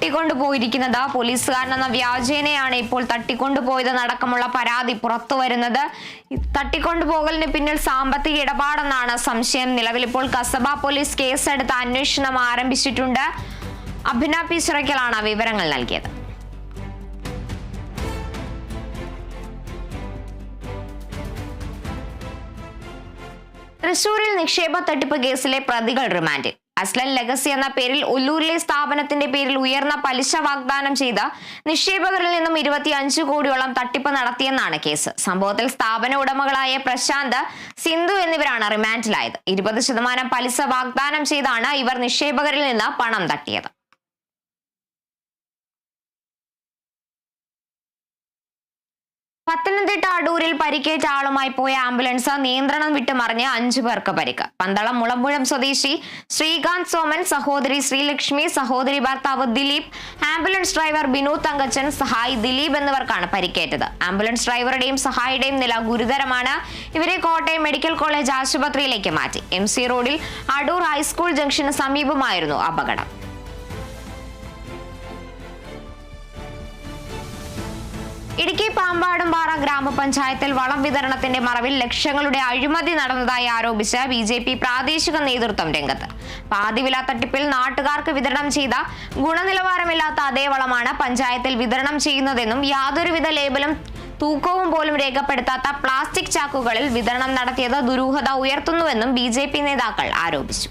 തട്ടിക്കൊണ്ടുപോയിരിക്കുന്നത് പോലീസുകാരനെന്ന വ്യാജേനയാണ് ഇപ്പോൾ തട്ടിക്കൊണ്ടുപോയതെന്നടക്കമുള്ള പരാതി പുറത്തു വരുന്നത്. തട്ടിക്കൊണ്ടുപോകലിന് പിന്നിൽ സാമ്പത്തിക ഇടപാടെന്നാണ് സംശയം. നിലവിൽ ഇപ്പോൾ കസബ പോലീസ് കേസെടുത്ത് അന്വേഷണം ആരംഭിച്ചിട്ടുണ്ട്. അഭിന പി ചിറയ്ക്കലാണ് വിവരങ്ങൾ നൽകിയത്. തൃശൂരിൽ നിക്ഷേപ തട്ടിപ്പ് കേസിലെ പ്രതികൾ റിമാൻഡിൽ അസ്ലൻ ലെഗസി എന്ന പേരിൽ ഉല്ലൂരിലെ സ്ഥാപനത്തിന്റെ പേരിൽ ഉയർന്ന പലിശ വാഗ്ദാനം ചെയ്ത നിക്ഷേപകരിൽ നിന്നും ഇരുപത്തിയഞ്ച് കോടിയോളം തട്ടിപ്പ് നടത്തിയെന്നാണ് കേസ്. സംഭവത്തിൽ സ്ഥാപന ഉടമകളായ പ്രശാന്ത് സിന്ധു എന്നിവരാണ് റിമാൻഡിലായത്. ഇരുപത് ശതമാനം പലിശ വാഗ്ദാനം ചെയ്താണ് ഇവർ നിക്ഷേപകരിൽ നിന്ന് പണം തട്ടിയത്. പത്തനംതിട്ട അടൂരിൽ പരിക്കേറ്റ ആളുമായി പോയ ആംബുലൻസ് നിയന്ത്രണം വിട്ട് മറിഞ്ഞ് അഞ്ചു പേർക്ക് പരിക്ക്. പന്തളം മുളമ്പുഴം സ്വദേശി ശ്രീകാന്ത് സോമൻ സഹോദരി ശ്രീലക്ഷ്മി സഹോദരി ഭർത്താവ് ദിലീപ് ആംബുലൻസ് ഡ്രൈവർ ബിനു തങ്കച്ചൻ സഹായി ദിലീപ് എന്നിവർക്കാണ് പരിക്കേറ്റത്. ആംബുലൻസ് ഡ്രൈവറുടെയും സഹായിയുടെയും നില ഗുരുതരമാണ്. ഇവരെ കോട്ടയം മെഡിക്കൽ കോളേജ് ആശുപത്രിയിലേക്ക് മാറ്റി. എം റോഡിൽ അടൂർ ഹൈസ്കൂൾ ജംഗ്ഷന് സമീപമായിരുന്നു അപകടം. ഇടുക്കി പാമ്പാടുംപാറ ഗ്രാമപഞ്ചായത്തിൽ വളം വിതരണത്തിന്റെ മറവിൽ ലക്ഷങ്ങളുടെ അഴിമതി നടന്നതായി ആരോപിച്ച ബി ജെ പി പ്രാദേശിക നേതൃത്വം രംഗത്ത്. പാതിവില തട്ടിപ്പിൽ നാട്ടുകാർക്ക് വിതരണം ചെയ്ത ഗുണനിലവാരമില്ലാത്ത അതേ വളമാണ് പഞ്ചായത്തിൽ വിതരണം ചെയ്യുന്നതെന്നും യാതൊരുവിധ ലേബലും തൂക്കവും പോലും രേഖപ്പെടുത്താത്ത പ്ലാസ്റ്റിക് ചാക്കുകളിൽ വിതരണം നടത്തിയത് ദുരൂഹത ഉയർത്തുന്നുവെന്നും ബി നേതാക്കൾ ആരോപിച്ചു.